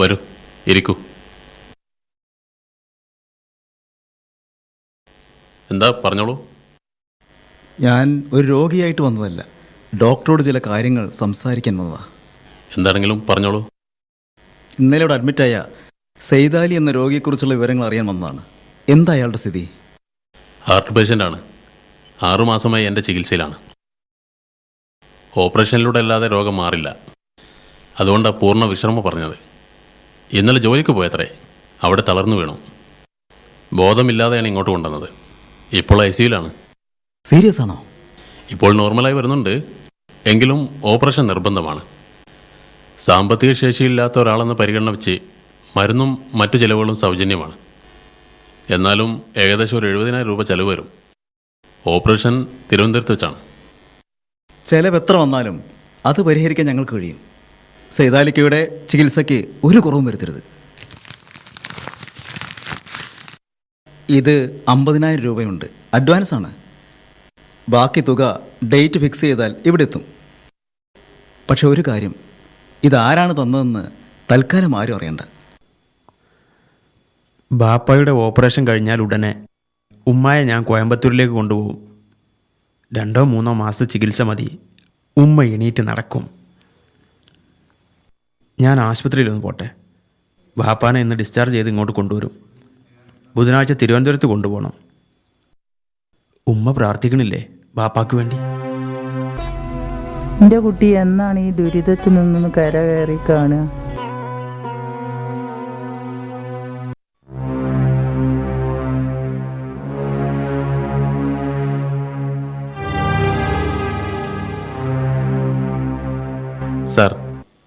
വരൂ ഇരിക്കൂ. എന്താ പറഞ്ഞോളൂ? ഞാൻ ഒരു രോഗിയായിട്ട് വന്നതല്ല. ഡോക്ടറോട് ചില കാര്യങ്ങൾ സംസാരിക്കാൻ വന്നതാ. എന്താണെങ്കിലും പറഞ്ഞോളൂ. ഇന്നലെ ഇവിടെ അഡ്മിറ്റായ സെയ്താലി എന്ന രോഗിയെക്കുറിച്ചുള്ള വിവരങ്ങൾ അറിയാൻ വന്നതാണ്. എന്താ അയാളുടെ സ്ഥിതി? ഹാർട്ട് പേഷ്യന്റാണ് ആറുമാസമായി എന്റെ ചികിത്സയിലാണ്. ഓപ്പറേഷനിലൂടെ അല്ലാതെ രോഗം മാറില്ല. അതുകൊണ്ടാണ് പൂർണ വിശ്രമം പറഞ്ഞത്. ഇന്നലെ ജോലിക്ക് പോയത്രേ. അവിടെ തളർന്നു വീണു. ബോധമില്ലാതെയാണ് ഇങ്ങോട്ട് കൊണ്ടുവന്നത്. ഇപ്പോൾ ഐ സിയിലാണ് സീരിയസ് ആണോ? ഇപ്പോൾ നോർമലായി വരുന്നുണ്ട്. എങ്കിലും ഓപ്പറേഷൻ നിർബന്ധമാണ്. സാമ്പത്തിക ശേഷിയില്ലാത്ത ഒരാളെന്ന് പരിഗണന വെച്ച് മരുന്നും മറ്റു ചിലവുകളും സൗജന്യമാണ്. എന്നാലും ഏകദേശം ഒരു എഴുപതിനായിരം രൂപ ചെലവ് വരും. ഓപ്പറേഷൻ തിരുവനന്തപുരത്ത് വെച്ചാണ്. ചിലവ് എത്ര വന്നാലും അത് പരിഹരിക്കാൻ ഞങ്ങൾക്ക് കഴിയും. സെയ്താലിക്കയുടെ ചികിത്സയ്ക്ക് ഒരു കുറവും വരുത്തരുത്. ഇത് അമ്പതിനായിരം രൂപയുണ്ട്. അഡ്വാൻസ് ആണ്. ബാക്കി തുക ഡേറ്റ് ഫിക്സ് ചെയ്താൽ ഇവിടെ എത്തും. പക്ഷെ ഒരു കാര്യം ഇതാരാണ് തന്നതെന്ന് തൽക്കാലം ആരും അറിയണ്ട. ബാപ്പയുടെ ഓപ്പറേഷൻ കഴിഞ്ഞാൽ ഉടനെ ഉമ്മയെ ഞാൻ കോയമ്പത്തൂരിലേക്ക് കൊണ്ടുപോകും. രണ്ടോ മൂന്നോ മാസത്തെ ചികിത്സ മതി. ഉമ്മ എണീറ്റ് നടക്കും. ഞാൻ ആശുപത്രിയിലൊന്ന് പോട്ടെ. വാപ്പാനെ ഇന്ന് ഡിസ്ചാർജ് ചെയ്ത് ഇങ്ങോട്ട് കൊണ്ടുവരും. ബുധനാഴ്ച തിരുവനന്തപുരത്ത് കൊണ്ടുപോകണം. ഉമ്മ പ്രാർത്ഥിക്കണില്ലേ? ബാപ്പാക്ക് വേണ്ടി. എന്റെ കുട്ടി എന്നാണ് ഈ ദുരിതത്തിൽ നിന്നൊന്ന് കരകയറി കാണുക?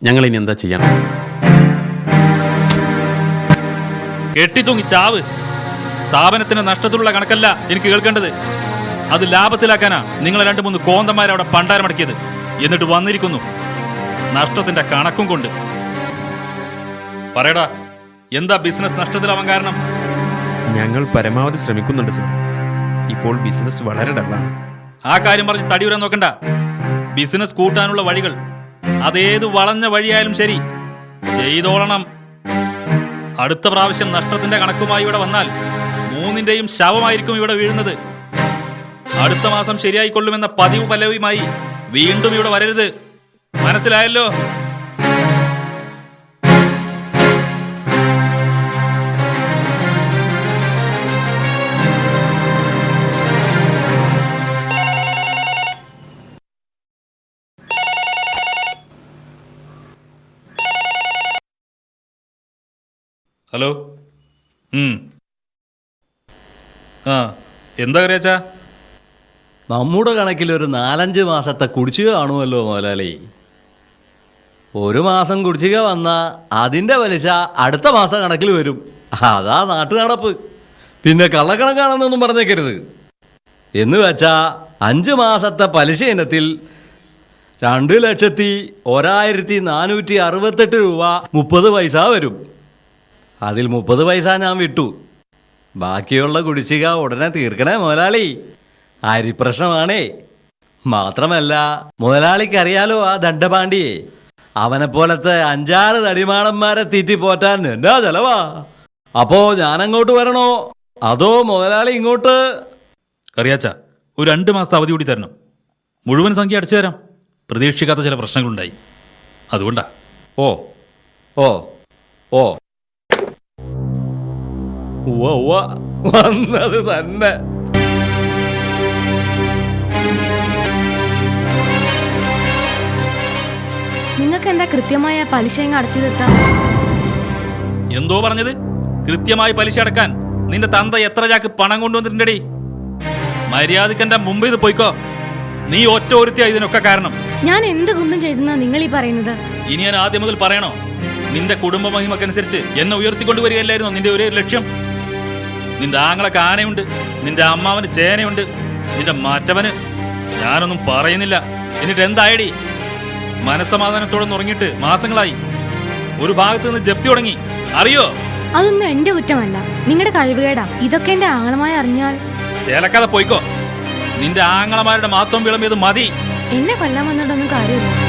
ഞങ്ങൾ ഇനി എന്താ ചെയ്യണം? കെട്ടിത്തൂങ്ങി ചാവ് സ്ഥാപനത്തിന്റെ നഷ്ടത്തിലുള്ള കണക്കല്ല എനിക്ക് കേൾക്കേണ്ടത്. അത് ലാഭത്തിലാക്കാനാ നിങ്ങൾ രണ്ടു മൂന്ന് കോന്തന്മാരെ അവിടെ പണ്ടാരമടക്കിയത് എന്നിട്ട് വന്നിരിക്കുന്നു. നഷ്ടത്തിന്റെ കണക്കും കൊണ്ട്. പറയടാ എന്താ ബിസിനസ് നഷ്ടത്തിലാവാൻ കാരണം? ഞങ്ങൾ പരമാവധി ശ്രമിക്കുന്നുണ്ട് സർ. ഇപ്പോൾ ബിസിനസ് വളരെ ഡള്ളാണ്. ആ കാര്യം പറഞ്ഞ് തടിയുരാൻ നോക്കണ്ട. ബിസിനസ് കൂട്ടാനുള്ള വഴികൾ അതേത് വളഞ്ഞ വഴിയായാലും ശരി. ചെയ്തോളണം. അടുത്ത പ്രാവശ്യം നഷ്ടത്തിന്റെ കണക്കുമായി ഇവിടെ വന്നാൽ മൂന്നിന്റെയും ശവമായിരിക്കും ഇവിടെ വീഴുന്നത്. അടുത്ത മാസം ശരിയായിക്കൊള്ളുമെന്ന പതിവ് പലവുമായി വീണ്ടും ഇവിടെ വരരുത്. മനസ്സിലായല്ലോ? ഹലോ. ആ എന്താ കറിയാച്ചാ നമ്മുടെ കണക്കിൽ ഒരു നാലഞ്ച് മാസത്തെ കുടിശ്ശിക കാണുമല്ലോ മുതലാളി ഒരു മാസം കുടിശ്ശിക വന്ന അതിന്റെ വലിച്ച അടുത്ത മാസം കണക്കിൽ വരും. അതാ നാട്ടു നടപ്പ് പിന്നെ കള്ളക്കണക്കാണെന്നൊന്നും പറഞ്ഞേക്കരുത്. എന്ന് വെച്ചാ അഞ്ച് മാസത്തെ പലിശ ഇനത്തിൽ രണ്ട് ലക്ഷത്തി ഒരായിരത്തി നാനൂറ്റി അറുപത്തെട്ട് രൂപ മുപ്പത് പൈസ വരും. അതിൽ മുപ്പത് പൈസ ഞാൻ വിട്ടു. ബാക്കിയുള്ള കുടിശ്ശിക ഉടനെ തീർക്കണേ മുതലാളി. അരിപ്രശ്നമാണേ. മാത്രമല്ല മുതലാളിക്കറിയാലോ ആ ദണ്ഡപാണ്ടിയെ അവനെപ്പോലത്തെ അഞ്ചാറ് തടിമാടന്മാരെ തീറ്റി പോറ്റാൻ എന്നാ ചെലവാ? അപ്പോ ഞാനങ്ങോട്ട് വരണോ? അതോ മുതലാളി ഇങ്ങോട്ട്? കറിയാച്ച ഒരു രണ്ട് മാസത്തെ അവധി കൂടി തരണം. മുഴുവൻ സംഖ്യ അടിച്ചു തരാം. പ്രതീക്ഷിക്കാത്ത ചില പ്രശ്നങ്ങളുണ്ടായി. അതുകൊണ്ടാ. ഓ ഓ ഓ. വന്നത് തന്നെ. നിങ്ങൾക്ക് എന്താ കൃത്യമായ പലിശ അടച്ചു തീർത്ത? എന്തോ പറഞ്ഞത്? കൃത്യമായി പലിശ അടക്കാൻ. നിന്റെ തന്ത എത്ര ചാക്ക് പണം കൊണ്ടുവന്നിട്ടുണ്ടടി? മര്യാദയ്ക്ക് എന്റെ മുമ്പ് ഇത് പോയിക്കോ. നീ ഒറ്റ ഒരുത്തിയാ ഇതിനൊക്കെ കാരണം. ഞാൻ എന്ത് കുന്തും ചെയ്തെന്നാ നിങ്ങൾ ഈ പറയുന്നത്? ഇനി ഞാൻ ആദ്യം മുതൽ പറയണോ? നിന്റെ കുടുംബ മഹിമക്കനുസരിച്ച് എന്നെ ഉയർത്തിക്കൊണ്ടുവരികയല്ലായിരുന്നോ നിന്റെ ഒരേ ലക്ഷ്യം? നിന്റെ ആങ്ങളൊക്കെ ആനയുണ്ട് നിന്റെ അമ്മാവന് ചേനയുണ്ട് നിന്റെ മറ്റവന്. ഞാനൊന്നും പറയുന്നില്ല. എന്നിട്ട് എന്തായടി? മനസ്സമാധാനത്തോടെ ഉറങ്ങിയിട്ട് മാസങ്ങളായി. ഒരു ഭാഗത്ത് നിന്ന് ജപ്തി തുടങ്ങി. അറിയോ? അതൊന്നും എന്റെ കുറ്റമല്ല. നിങ്ങളുടെ കഴിവുകേടാ. ഇതൊക്കെ എന്റെ ആങ്ങളമായി അറിഞ്ഞാൽ. ചേലക്കാതെ പോയിക്കോ. നിന്റെ ആങ്ങളമാരുടെ മാത്രം വിളമ്പിയത് മതി. എന്നെ കൊല്ലാൻ വന്നിട്ടൊന്നും കാര്യമില്ല.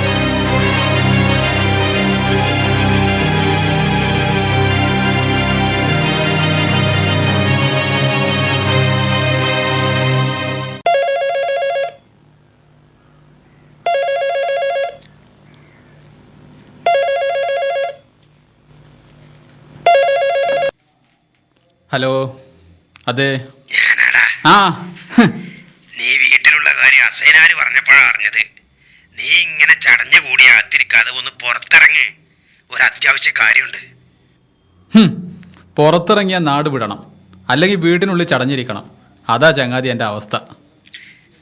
ഹലോ അതെ. ആ. നീ വീട്ടിലുള്ള കാര്യം അസൈനാര് പറഞ്ഞപ്പോഴാ അറിഞ്ഞത്. നീ ഇങ്ങനെ ചടഞ്ഞു കൂടി അകത്തിരിക്കാതെ ഒന്ന് പുറത്തിറങ്ങി. ഒരു അത്യാവശ്യ കാര്യമുണ്ട്. പുറത്തിറങ്ങിയ നാട് വിടണം. അല്ലെങ്കിൽ വീടിനുള്ളിൽ ചടഞ്ഞിരിക്കണം. അതാ ചങ്ങാതി എന്റെ അവസ്ഥ.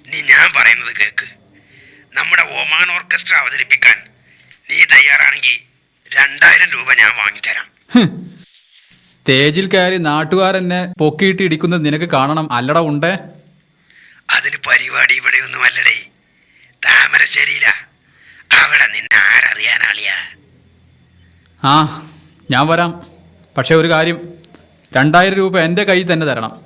നീ ഞാൻ പറയുന്നത് കേക്ക്. നമ്മുടെ ഓമാൻ ഓർക്കസ്ട്ര അവതരിപ്പിക്കാൻ നീ തയ്യാറാണെങ്കിൽ രണ്ടായിരം രൂപ ഞാൻ വാങ്ങിത്തരാം. സ്റ്റേജിൽ കയറി നാട്ടുകാരെന്നെ പൊക്കിയിട്ട് ഇടിക്കുന്നത് നിനക്ക് കാണണം. അല്ലട ഉണ്ടേ. അതിന് പരിപാടി ഇവിടെയൊന്നും അല്ലടേ താമരശ്ശേരിയിലാ. അവിടെ നിന്നെ ആരറിയാനാളിയാ ആ ഞാൻ വരാം. പക്ഷേ ഒരു കാര്യം രണ്ടായിരം രൂപ എന്റെ കയ്യിൽ തന്നെ തരണം.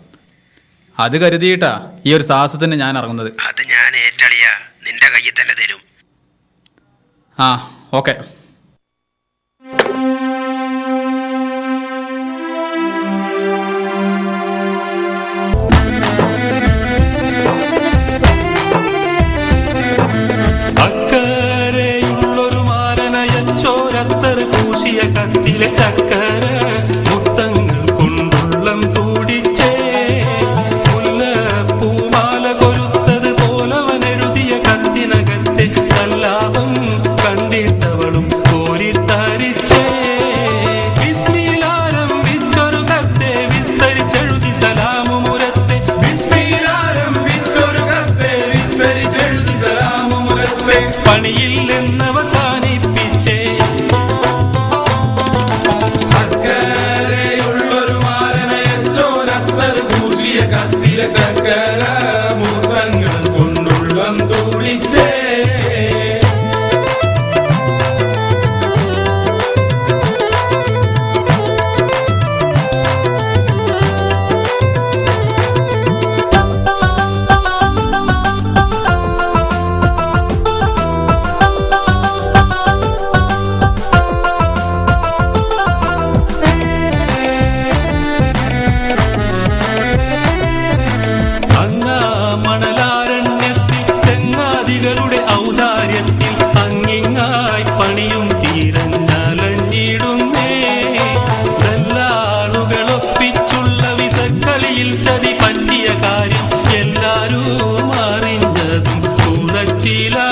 അത് കരുതിയിട്ടാ ഈ ഒരു സാഹസത്തിന് ഞാൻ ഇറങ്ങുന്നത്. അത് ഞാൻ ഏറ്റളിയ. നിന്റെ കയ്യിൽ തന്നെ തരും. ആ ഓക്കെ. മാരനയച്ചോരത്തർ പൂശിയ കത്തിലെ ചക്കര മുത്തങ്ങൾ കൊണ്ടുള്ളം തൂടിച്ചേ. മുല്ലപ്പൂമാല കൊരുത്തത് പോലവൻ എഴുതിയ കത്തിനകത്തെ സല്ലാപം കണ്ടിട്ടവളും കോരിത്തരിച്ചേ. വിസ്മീലാരംഭിച്ചൊരു കത്തെ വിസ്തരിച്ചെഴുതി സലാമുമുരത്തെ. വിസ്മീലാരംഭിച്ചൊരു കത്തെ വിസ്തരിച്ചെഴുതി സലാമുമുരത്തെ. പണിയില്ലെന്നവസാനിപ്പിച്ചേ लीला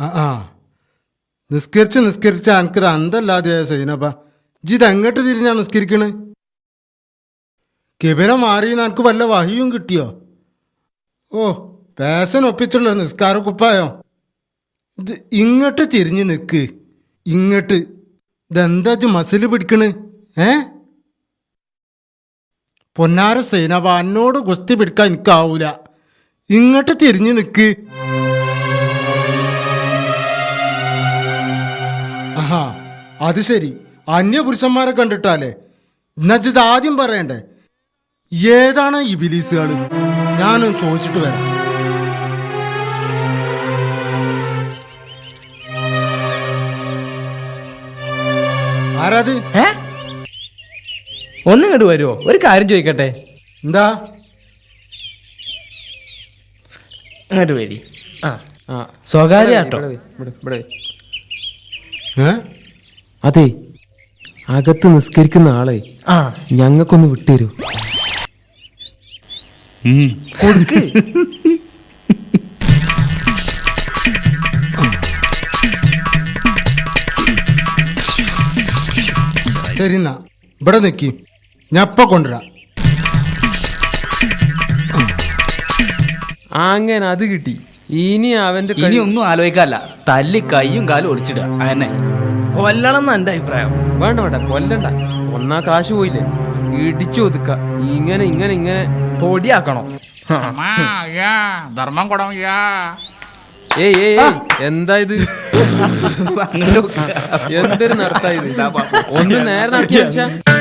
ആ ആ. നിസ്കരിച്ച് നിസ്കരിച്ച എനിക്കത് അന്തല്ലാതെ സൈനബ. ജിത് എങ്ങോട്ട് തിരിഞ്ഞാ നിസ്കരിക്കണ്? കിബില മാറി എനിക്ക് വല്ല വഹിയും കിട്ടിയോ? ഓ പേശൻ ഒപ്പിച്ചുള്ള നിസ്കാര കുപ്പായോ ഇത് ഇങ്ങോട്ട് തിരിഞ്ഞ് നിൽക്ക് ഇങ്ങോട്ട്. ഇതെന്താ ഇജ്ജ് മസിൽ പിടിക്കണ്? ഏ? പൊന്നാര സൈനബ എന്നോട് ഗുസ്തി പിടിക്കാൻ എനിക്കാവൂല. ഇങ്ങോട്ട് തിരിഞ്ഞ് നിൽക്ക് ആഹാ അത് ശരി. അന്യപുരുഷന്മാരെ കണ്ടിട്ടാലേ. എന്നുവെച്ചത് ആദ്യം പറയണ്ടേ? ഏതാണ് ഈ ബിലീസുകൾ ഞാനും ചോദിച്ചിട്ട് വരാം. ആരാത്? ഏ? ഒന്നിങ്ങോട്ട് വരുമോ ഒരു കാര്യം ചോദിക്കട്ടെ. എന്താ? ഇങ്ങോട്ട് വരി. ആ. ആ. സ്വകാര്യാട്ടോ ഏ അതെ അകത്ത് നിസ്കരിക്കുന്ന ആളെ ആ. ഞങ്ങൾക്കൊന്ന് വിട്ടുതരൂ. കൊടുക്ക്. ശരി എന്നാ. ഇവിടെ നിൽക്കി ഞാൻ ഇപ്പൊ കൊണ്ടുവരാം. അങ്ങനെ അത് കിട്ടി. ഇനി അവന്റെ ഇനി ഒന്നും ആലോചിക്കാല്ല. തല്ലി കൈയും കാലും ഒളിച്ചിടുക അതന്നെ. കൊല്ലണം എന്നാ എന്റെ അഭിപ്രായം. വേണ്ട വേണ്ട. കൊല്ലണ്ട. ഒന്നാ കാശ് പോയില്ലേ? ഇടിച്ചു ഒതുക്ക. ഇങ്ങനെ ഇങ്ങനെ ഇങ്ങനെ. പൊടിയാക്കണോ? ധർമ്മം കൊടം ഏയ് ഏയ് എന്താ ഇത്? എന്തൊരു നടത്താ ഇത്? ഒന്ന് നേരെ നടത്തി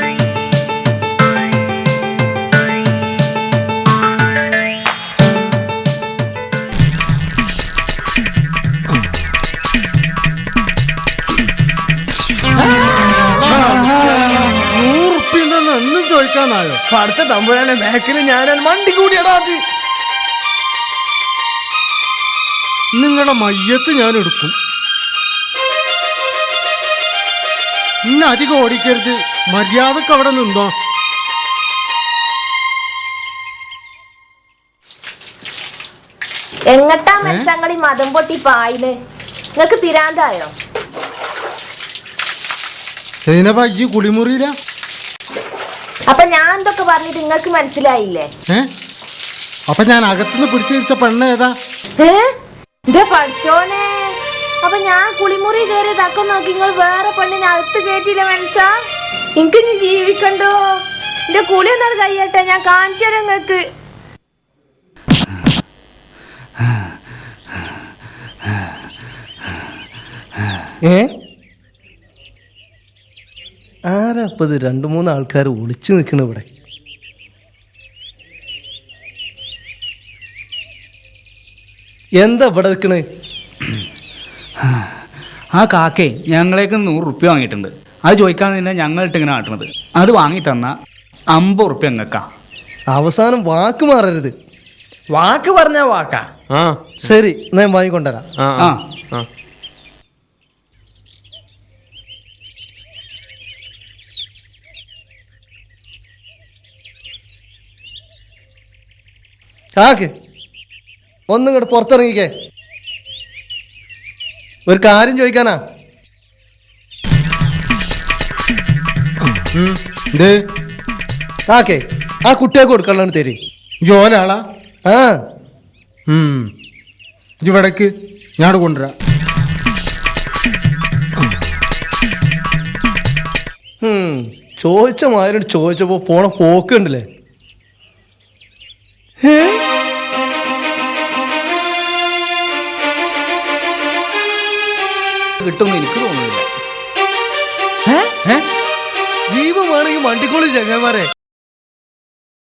ചോദിക്കാനായോ പഠിച്ച തമ്പുരാനെ ബാക്കിൽ ഞാൻ മണ്ടി കൂടിയടാ നിങ്ങളുടെ മയ്യത്ത് ഞാൻ എടുക്കും ഇന്ന് അധികം ഓടിക്കരുത്. മര്യാദയ്ക്ക് അവിടെ നിന്നോ. എങ്ങട്ടാ മനസ്സങ്ങളി മതം പൊട്ടി പായിൽ? നിങ്ങക്ക് പിരാന്തായോ? സൈനബ ഈ കുളിമുറിയില? അപ്പൊ ഞാൻ എന്തൊക്കെ പറഞ്ഞിട്ട് നിങ്ങൾക്ക് മനസ്സിലായില്ലേ? ഏ? അപ്പൊ ഞാൻ അകത്തുനിന്ന് പിടിച്ചു പെണ്ണ് പെണ്ണ ഏതാ? ഏ? ഇതേ പഠിച്ചോനെ. അപ്പൊ ഞാൻ കുളിമുറി കയറി തക്കം നോക്കി നിങ്ങൾ വേറെ പെണ്ണിനെ അകത്ത് കയറ്റിയില്ല മനസ്സാ? എനിക്ക് ഇനി ജീവിക്കണ്ടോ? എന്റെ കുളി എന്താണ് കഴിയട്ടെ ഞാൻ കാണിച്ചു തരാം നിങ്ങക്ക് ഏ? ആരാപ്പത് രണ്ടു മൂന്ന് ആൾക്കാർ ഒളിച്ചു നിൽക്കണ ഇവിടെ. എന്താ ഇവിടെ നിൽക്കണേ? ആ കാക്കേ ഞങ്ങളേക്ക് നൂറ് റുപ്യ വാങ്ങിയിട്ടുണ്ട്. അത് ചോദിക്കാൻ തന്നെ ഞങ്ങളിട്ട് ഇങ്ങനെ ആട്ടണത് അത് വാങ്ങി തന്ന അമ്പത് റുപ്യ ഞങ്ങൾക്കാ അവസാനം വാക്ക് മാറരുത്. വാക്ക് പറഞ്ഞ വാക്കാ. ആ. ശരി ഞാൻ വാങ്ങിക്കൊണ്ടുവരാം. ആ. കാക്ക് ഒന്നും ഇങ്ങോട്ട് പുറത്തിറങ്ങിക്കേ. ഒരു കാര്യം ചോദിക്കാനാ. ഇത് കാക്കേ ആ കുട്ടിയൊക്കെ കൊടുക്കാനുള്ളതാണ് തരി. ജോലാളാ ആ. ഇവിടേക്ക് ഞാൻ കൊണ്ടുവരാ. ചോദിച്ച മാതിരി ചോദിച്ചപ്പോ പോണ പോക്കുണ്ടല്ലേ. കിട്ടുമെന്ന് എനിക്ക് തോന്നുന്നില്ല. ജീവൻ ഈ മണ്ടിക്കോളി ചങ്ങന്മാരെ.